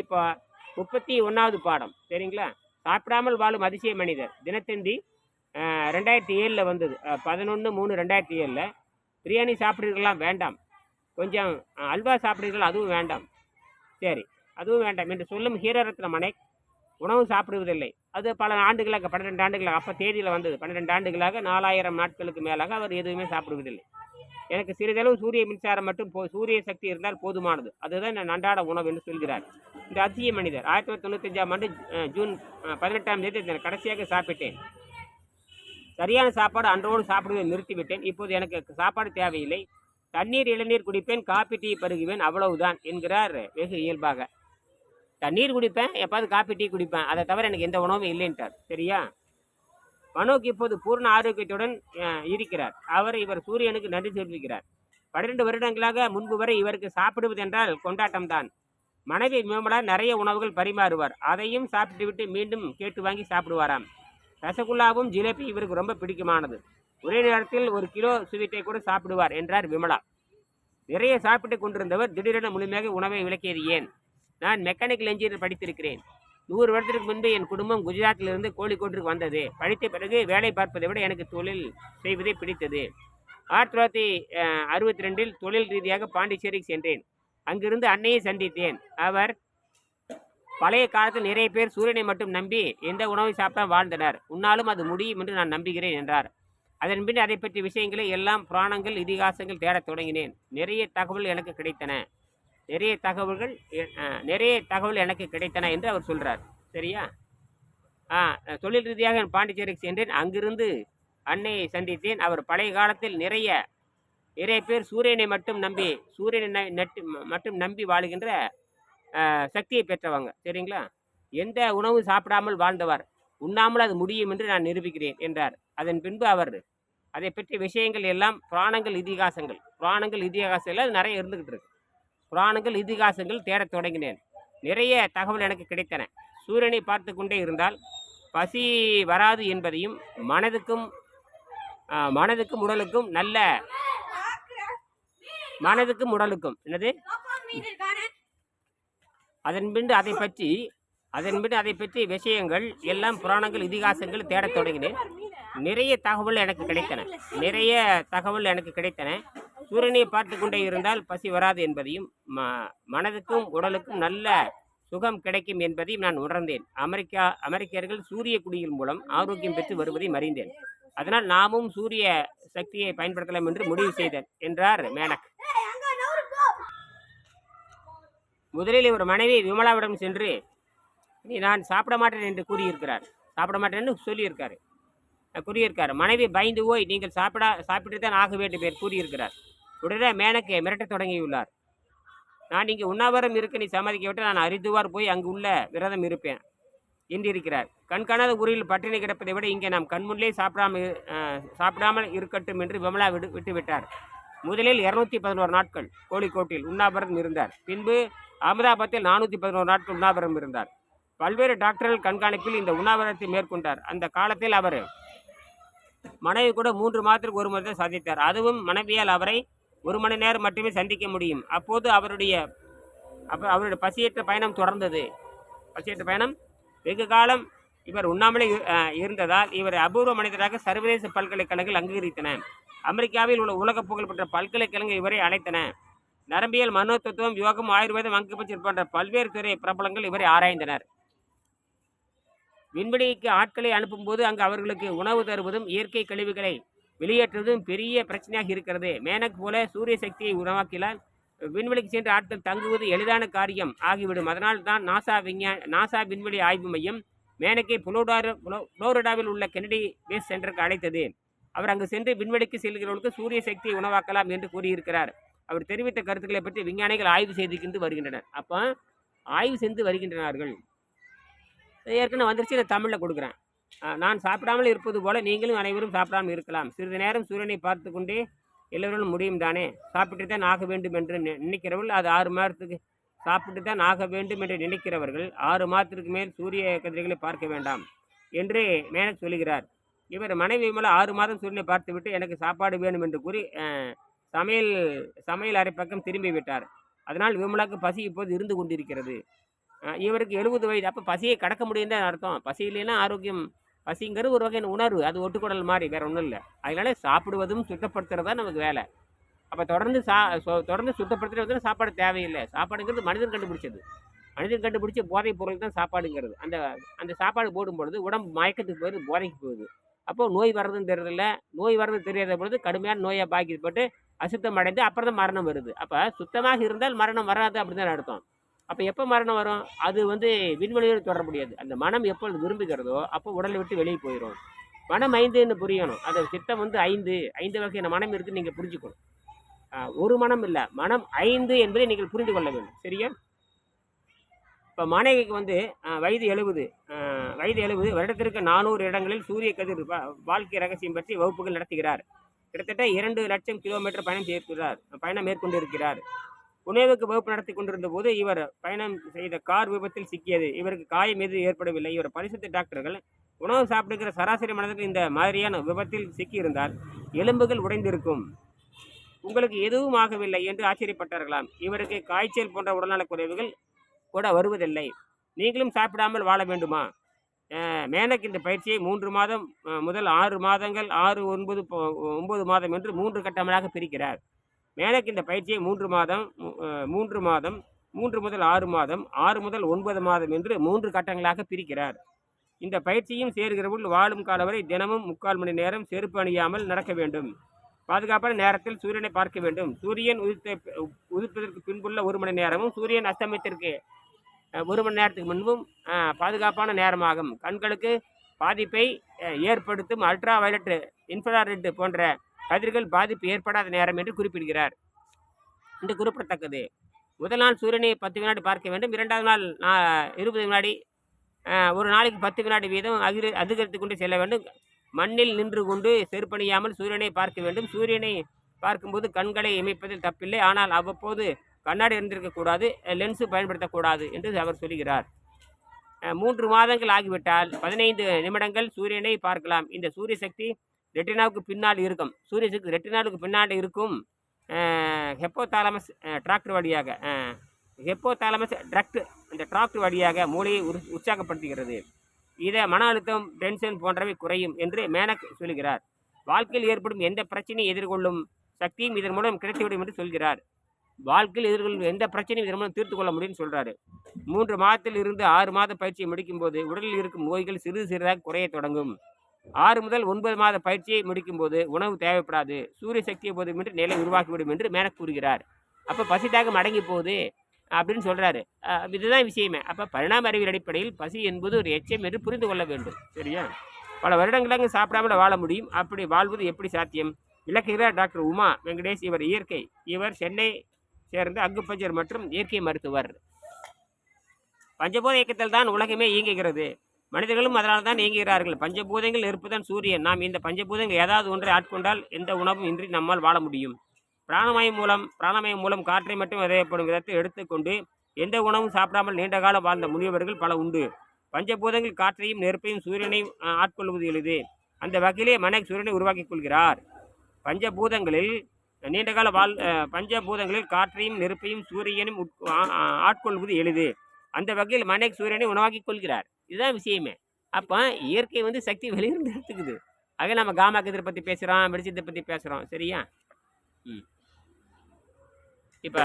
இப்போ முப்பத்தி ஒன்றாவது பாடம் சரிங்களா? சாப்பிடாமல் வாழும் அதிசய மனிதர். தினத்தந்தி ரெண்டாயிரத்தி ஏழில் வந்தது. பதினொன்று மூணு ரெண்டாயிரத்தி ஏழில். பிரியாணி சாப்பிட்றீர்களாம் வேண்டாம். கொஞ்சம் அல்வா சாப்பிட்றீர்கள் அதுவும் வேண்டாம். சரி அதுவும் வேண்டாம் என்று சொல்லும் ஹீரரத்ன மனை உணவு சாப்பிடுவதில்லை. அது பல ஆண்டுகளாக பன்னிரெண்டு ஆண்டுகளாக அப்போ தேதியில் வந்தது. பன்னிரெண்டு ஆண்டுகளாக நாலாயிரம் நாட்களுக்கு மேலாக அவர் எதுவுமே சாப்பிடுவதில்லை. எனக்கு சிறிதளவு சூரிய மின்சாரம் மட்டும் போ சூரிய சக்தி இருந்தால் போதுமானது. அதுதான் நான் அன்றாட உணவு என்று சொல்கிறார். இந்த அதிசய மனிதர் ஆயிரத்தி தொள்ளாயிரத்தி தொண்ணூத்தஞ்சாம் ஆண்டு ஜூன் பதினெட்டாம் தேதி நான் கடைசியாக சாப்பிட்டேன். சரியான சாப்பாடு அன்றோடு சாப்பிடுவதை நிறுத்திவிட்டேன். இப்போது எனக்கு சாப்பாடு தேவையில்லை. தண்ணீர் இளநீர் குடிப்பேன் காப்பி டீ பருகுவேன் அவ்வளவுதான் என்கிறார் வெகு இயல்பாக. தண்ணீர் குடிப்பேன் எப்பாவது காப்பி டீ குடிப்பேன் அதை தவிர எனக்கு எந்த உணவும் இல்லைன்ட்டார். சரியா? மனோக்கு இப்போது பூர்ண ஆரோக்கியத்துடன் இருக்கிறார். அவர் இவர் சூரியனுக்கு நன்றி தெரிவிக்கிறார். பன்னிரெண்டு வருடங்களாக முன்பு வரை இவருக்கு சாப்பிடுவது என்றால் கொண்டாட்டம் தான் மனைவி விமலா நிறைய உணவுகள் பரிமாறுவார். அதையும் சாப்பிட்டுவிட்டு மீண்டும் கேட்டு வாங்கி சாப்பிடுவாராம். ரசகுல்லாவும் ஜிலேபி இவருக்கு ரொம்ப பிடிக்குமானது. ஒரே நேரத்தில் ஒரு கிலோ ஸ்வீட்டை கூட சாப்பிடுவார் என்றார் விமலா. நிறைய சாப்பிட்டு கொண்டிருந்தவர் திடீரென முழுமையாக உணவை விளக்கியது ஏன்? நான் மெக்கானிக்கல் இன்ஜினியர் படித்திருக்கிறேன். நூறு வருடத்திற்கு முன்பு என் குடும்பம் குஜராத்திலிருந்து கோழிக்கோட்டிற்கு வந்தது. படித்த பிறகு வேலை பார்ப்பதை விட எனக்கு தொழில் செய்வதே பிடித்தது. ஆயிரத்தி தொள்ளாயிரத்தி அறுபத்தி ரெண்டில் தொழில் ரீதியாக பாண்டிச்சேரிக்கு சென்றேன். அங்கிருந்து அன்னையை சந்தித்தேன். அவர் பழைய காலத்தில் நிறைய பேர் சூரியனை மட்டும் நம்பி எந்த உணவை சாப்பிட்டா வாழ்ந்தனர். உன்னாலும் அது முடியும் என்று நான் நம்புகிறேன் என்றார். அதன் பின் அதை பற்றிய விஷயங்களை எல்லாம் புராணங்கள் இதிகாசங்கள் தேடத் தொடங்கினேன். நிறைய தகவல் எனக்கு கிடைத்தன. நிறைய தகவல்கள் நிறைய தகவல் எனக்கு கிடைத்தன என்று அவர் சொல்கிறார் சரியா? ஆ தொழில் ரீதியாக நான் பாண்டிச்சேரிக்கு சென்றேன். அங்கிருந்து அன்னையை சந்தித்தேன். அவர் பழைய காலத்தில் நிறைய நிறைய பேர் சூரியனை மட்டும் நம்பி சூரியனை நட்டு மட்டும் நம்பி வாழுகின்ற சக்தியை பெற்றவங்க. சரிங்களா? எந்த உணவு சாப்பிடாமல் வாழ்ந்தவர். உண்ணாமல் அது முடியும் என்று நான் நிரூபிக்கிறேன் என்றார். அதன் பின்பு அவர் அதை பற்றிய விஷயங்கள் எல்லாம் புராணங்கள் இதிகாசங்கள். புராணங்கள் இதிகாசங்கள் அது நிறைய இருந்துகிட்டு இருக்கு. புராணங்கள் இதிகாசங்கள் தேடத் தொடங்கினேன். நிறைய தகவல் எனக்கு கிடைத்தன. சூரியனை பார்த்து கொண்டே இருந்தால் பசி வராது என்பதையும் மனதுக்கும் மனதுக்கும் உடலுக்கும் நல்ல மனதுக்கும் உடலுக்கும். என்னது? அதன் பின்பு அதை பற்றி அதன் பின் அதை பற்றி விஷயங்கள் எல்லாம் புராணங்கள் இதிகாசங்கள் தேடத் தொடங்கினேன். நிறைய தகவல் எனக்கு கிடைத்தன. நிறைய தகவல் எனக்கு கிடைத்தன. சூரியனை பார்த்து கொண்டே இருந்தால் பசி வராது என்பதையும் ம மனதுக்கும் உடலுக்கும் நல்ல சுகம் கிடைக்கும் என்பதையும் நான் உணர்ந்தேன். அமெரிக்கா அமெரிக்கர்கள் சூரிய குடியின் மூலம் ஆரோக்கியம் பெற்று வருவதையும் அறிந்தேன் அதனால் நாமும் சூரிய சக்தியை பயன்படுத்தலாம் என்று முடிவு செய்தேன் என்றார் மேனக். முதலில் ஒரு மனைவி விமலாவிடம் சென்று நீ நான் சாப்பிட மாட்டேன் என்று கூறியிருக்கிறார். சாப்பிட மாட்டேன்னு சொல்லியிருக்காரு. அஹ் கூறியிருக்கார். மனைவி பயந்து போய் நீங்கள் சாப்பிட சாப்பிட்டு தான் ஆக வேண்டும் என்று கூறியிருக்கிறார். உடனே மேனக்கை மிரட்டத் தொடங்கியுள்ளார். நான் இங்கே உண்ணாவிரம் இருக்க நீ சம்மதிக்க விட்டு நான் அரிதுவார் போய் அங்கு உள்ள விரதம் இருப்பேன் என்றிருக்கிறார். கண்காணாத ஊரில் பட்டினி கிடப்பதை விட இங்கே நாம் கண்முன்னே சாப்பிடாமல் சாப்பிடாமல் இருக்கட்டும் என்று விமலா விடு விட்டுவிட்டார். முதலில் இருநூத்தி பதினோரு நாட்கள் கோழிக்கோட்டில் உண்ணாவிரதம் இருந்தார். பின்பு அகமதாபாத்தில் நானூற்றி பதினோரு நாட்கள் உண்ணாவிரதம் இருந்தார். பல்வேறு டாக்டர்கள் கண்காணிப்பில் இந்த உண்ணாவிரதத்தை மேற்கொண்டார். அந்த காலத்தில் அவர் மனைவி கூட மூன்று மாதத்திற்கு ஒரு முறை சாதித்தார். சந்தித்தார் அதுவும் மனைவியால் அவரை ஒரு மணி நேரம் மட்டுமே சந்திக்க முடியும். அப்போது அவருடைய அப்போ அவருடைய பசியற்ற பயணம் தொடர்ந்தது. பசியற்ற பயணம் வெகு காலம் இவர் உண்ணாமலே இருந்ததால் இவர் அபூர்வ மனிதராக சர்வதேச பல்கலைக்கழகங்கள் அங்கீகரித்தன. அமெரிக்காவில் உள்ள உலக புகழ்பெற்ற பல்கலைக்கழகங்கள் இவரை அழைத்தன. நரம்பியல் மனோத்துவம் யோகம் ஆயுர்வேதம் அங்குபஞ்சர் போன்ற பல்வேறு துறை பிரபலங்கள் இவரை ஆராய்ந்தனர். விண்வெளிக்கு ஆட்களை அனுப்பும்போது அங்கு அவர்களுக்கு உணவு தருவதும் இயற்கை கழிவுகளை வெளியேற்றுவதும் பெரிய பிரச்சனையாக இருக்கிறது. மேனக் போல சூரிய சக்தியை உருவாக்கினால் விண்வெளிக்கு சென்று ஆட்கள் தங்குவது எளிதான காரியம் ஆகிவிடும். அதனால் தான் நாசா விஞ்ஞான நாசா விண்வெளி ஆய்வு மையம் மேனக்கை புளோடார் புளோரிடாவில் உள்ள கெனடி பேஸ் சென்டருக்கு அழைத்தது. அவர் அங்கு சென்று விண்வெளிக்கு செல்கிறவர்களுக்கு சூரிய சக்தியை உணவாக்கலாம் என்று கூறியிருக்கிறார். அவர் தெரிவித்த கருத்துக்களை பற்றி விஞ்ஞானிகள் ஆய்வு செய்துகிட்டு வருகின்றனர். அப்போ ஆய்வு செய்து வருகின்றனார்கள். ஏற்கனவே வந்துருச்சு நான் தமிழில் கொடுக்குறேன். நான் சாப்பிடாமல் இருப்பது போல நீங்களும் அனைவரும் சாப்பிடாமல் இருக்கலாம். சிறிது நேரம் சூரியனை பார்த்து கொண்டே எல்லோரும் முடியும் தானே? சாப்பிட்டு தான் ஆக வேண்டும் என்று நி- நினைக்கிறவர்கள் அது ஆறு மாதத்துக்கு சாப்பிட்டு தான் ஆக வேண்டும் என்று நினைக்கிறவர்கள் ஆறு மாதத்திற்கு மேல் சூரிய கதிர்களை பார்க்க வேண்டாம் என்று மேனேஜ் சொல்லுகிறார். இவர் மனைவி மேலே ஆறு மாதம் சூரியனை பார்த்துவிட்டு எனக்கு சாப்பாடு வேணும் என்று கூறி சமையல் சமையல் அறை பக்கம் திரும்பி விட்டார். அதனால் விமலாக்கு பசி இப்போது இருந்து கொண்டிருக்கிறது. இவருக்கு எழுபது வயது. அப்போ பசியை கடக்க முடியும் தான் அர்த்தம். பசி இல்லைன்னா ஆரோக்கியம் பசிங்கிறது ஒரு வகையான உணர்வு. அது ஒட்டுக்குடல் மாதிரி வேற ஒன்றும் இல்லை. அதனால சாப்பிடுவதும் சுத்தப்படுத்துறது தான் நமக்கு வேலை. அப்போ தொடர்ந்து சா தொடர்ந்து சுத்தப்படுத்துறது வந்து சாப்பாடு தேவையில்லை. சாப்பாடுங்கிறது மனிதன் கண்டுபிடிச்சது. மனிதன் கண்டுபிடிச்ச போதைப் பொருள் தான் சாப்பாடுங்கிறது. அந்த அந்த சாப்பாடு போடும் பொழுது உடம்பு மயக்கத்துக்கு போகுது போதைக்கு போகுது அப்போ நோய் வர்றதுன்னு தெரியல நோய் வர்றது தெரியாத பொழுது கடுமையான நோயை பாக்கிப்பட்டு அசுத்தம் அடைந்து அப்புறம் தான் மரணம் வருது. அப்போ சுத்தமாக இருந்தால் மரணம் வராது அப்படின்னு தான் அர்த்தம். அப்போ எப்போ மரணம் வரும்? அது வந்து விண்வெளியோடு தொடர முடியாது. அந்த மனம் எப்பொழுது விரும்புகிறதோ அப்போ உடலை விட்டு வெளியே போயிடும் மனம் ஐந்துன்னு புரியணும். அந்த சித்தம் வந்து ஐந்து. ஐந்து வகையான மனம் இருக்குன்னு நீங்கள் புரிஞ்சுக்கணும். ஒரு மனம் இல்லை. மனம் ஐந்து என்பதை நீங்கள் புரிந்து கொள்ள வேண்டும். சரியா? இப்போ மாணவிக்கு வந்து வயது எழுபது. வயது எழுபது. வருடத்திற்கு நானூறு இடங்களில் சூரிய கதிர் வா- வாழ்க்கை ரகசியம் பற்றி வகுப்புகள் நடத்துகிறார். கிட்டத்தட்ட இரண்டு லட்சம் கிலோமீட்டர் பயணம் செய்திருக்கிறார். பயணம் மேற்கொண்டு உணவுக்கு புனேவுக்கு வகுப்பு நடத்தி கொண்டிருந்த போது இவர் பயணம் செய்த கார் விபத்தில் சிக்கியது. இவருக்கு காயம் எதுவும் ஏற்படவில்லை. இவர் பரிசுத்த டாக்டர்கள் உணவு சாப்பிடுகிற சராசரி மனதில் இந்த மாதிரியான விபத்தில் சிக்கியிருந்தால் எலும்புகள் உடைந்திருக்கும். உங்களுக்கு எதுவும் ஆகவில்லை என்று ஆச்சரியப்பட்டார்களாம். இவருக்கு காய்ச்சல் போன்ற உடல்நலக் குறைவுகள் கூட வருவதில்லை. நீங்களும் சாப்பிடாமல் வாழ வேண்டுமா? மேனக் இந்த பயிற்சியை மூன்று மாதம் முதல் ஆறு மாதங்கள் ஆறு ஒன்பது ஒன்பது மாதம் என்று மூன்று கட்டங்களாக பிரிக்கிறார். மேனக் இந்த பயிற்சியை மூன்று மாதம் மூன்று மாதம் மூன்று முதல் ஆறு மாதம் ஆறு முதல் ஒன்பது மாதம் என்று மூன்று கட்டங்களாக பிரிக்கிறார். இந்த பயிற்சியும் சேர்கிறவுள் வாழும் காலம் வரை தினமும் முக்கால் மணி நேரம் செருப்பு அணியாமல் நடக்க வேண்டும். பாதுகாப்பான நேரத்தில் சூரியனை பார்க்க வேண்டும். சூரியன் உதித்த உதிப்பதற்கு பின்புள்ள ஒரு மணி நேரமும் சூரியன் அஸ்தமயத்திற்கு ஒரு மணி நேரத்துக்கு முன்பும் பாதுகாப்பான நேரமாகும். கண்களுக்கு பாதிப்பை ஏற்படுத்தும் அல்ட்ரா வயலட் இன்ஃப்ராரெட் போன்ற கதிர்கள் பாதிப்பு ஏற்படாத நேரம் என்று குறிப்பிடுகிறார். என்று குறிப்பிடத்தக்கது. முதல் நாள் சூரியனை பத்து வினாடி பார்க்க வேண்டும். இரண்டாவது நாள் இருபது வினாடி ஒரு நாளைக்கு பத்து வினாடி வீதம் அதிக அதிகரித்து கொண்டு செல்ல வேண்டும். மண்ணில் நின்று கொண்டு செருப்பணியாமல் சூரியனை பார்க்க வேண்டும். சூரியனை பார்க்கும்போது கண்களை இமைப்பதில் தப்பில்லை. ஆனால் அவ்வப்போது கண்ணாடி இருந்திருக்கக்கூடாது லென்ஸு பயன்படுத்தக்கூடாது என்று அவர் சொல்கிறார். மூன்று மாதங்கள் ஆகிவிட்டால் பதினைந்து நிமிடங்கள் சூரியனை பார்க்கலாம். இந்த சூரிய சக்தி ரெட்டினாவுக்கு பின்னால் இருக்கும். சூரிய சக்தி ரெட்டினாவுக்கு பின்னால் இருக்கும் ஹெப்போதாலமஸ் டிராக்டர் வழியாக ஹெப்போதாலமஸ் ட்ரக்ட் இந்த டிராக்டர் வழியாக மூளையை உற்சாகப்படுத்துகிறது. இதை மன அழுத்தம் டென்ஷன் போன்றவை குறையும் என்று மேனக் சொல்கிறார். வாழ்க்கையில் ஏற்படும் எந்த பிரச்சனையை எதிர்கொள்ளும் சக்தியும் இதன் மூலம் கிடைத்துவிடும் என்று சொல்கிறார். வாழ்க்கையில் எதிர்கொள்ளும் எந்த பிரச்சனையும் இதன் மூலம் தீர்த்து கொள்ள முடியும்னு சொல்கிறாரு மூன்று மாதத்தில் இருந்து ஆறு மாத பயிற்சியை முடிக்கும்போது உடலில் இருக்கும் நோய்கள் சிறிது சிறிதாக குறையத் தொடங்கும். ஆறு முதல் ஒன்பது மாத பயிற்சியை முடிக்கும்போது உணவு தேவைப்படாது. சூரிய சக்தியை போதுமின்றி நிலை உருவாக்கிவிடும் என்று மேன கூறுகிறார். அப்போ பசி மடங்கி அடங்கி போகுது அப்படின்னு சொல்றாரு. அஹ் இதுதான் விஷயமே. அப்போ பரிணாம அறிவியல் அடிப்படையில் பசி என்பது ஒரு எச்சம் என்று புரிந்து கொள்ள வேண்டும். சரியா? பல வருடங்களாக சாப்பிடாமல் வாழ முடியும். அப்படி வாழ்வது எப்படி சாத்தியம்? விளக்குகிறார் டாக்டர் உமா வெங்கடேஷ் இவர் இயற்கை. இவர் சென்னை சேர்ந்த அங்குபஞ்சர் மற்றும் இயற்கை மருத்துவர். பஞ்சபோத இயக்கத்தில் தான் உலகமே இயங்குகிறது. மனிதர்களும் அதனால் தான் இயங்குகிறார்கள் பஞ்சபூதங்கள் நெருப்புதான் சூரியன். நாம் இந்த பஞ்சபூதங்கள் ஏதாவது ஒன்றை ஆட்கொண்டால் எந்த உணவும் இன்றி நம்மால் வாழ முடியும். பிராணமயம் மூலம் பிராணமயம் மூலம் காற்றை மட்டும் விதையப்படும் விதத்தை எடுத்துக்கொண்டு எந்த உணவும் சாப்பிடாமல் நீண்ட காலம் வாழ்ந்த முனிவர்கள் பல உண்டு. பஞ்சபூதங்கள் காற்றையும் நெருப்பையும் சூரியனையும் ஆட்கொள்வது எளிது. அந்த வகையிலே மனைக் சூரியனை உருவாக்கிக் கொள்கிறார். பஞ்சபூதங்களில் நீண்டகால வாழ் பஞ்சபூதங்களில் காற்றையும் நெருப்பையும் சூரியனையும் உட் ஆட்கொள்வது எளிது. அந்த வகையில் மனைக் சூரியனை உணவாக்கிக் கொள்கிறார். இதுதான் விஷயமே. அப்போ இயற்கை வந்து சக்தி வெளியிருந்து எடுத்துக்குது. ஆக நம்ம காமா கதிரை பற்றி பேசுகிறோம் வெளிச்சத்தை பற்றி பேசுகிறோம் சரியா? ம். இப்போ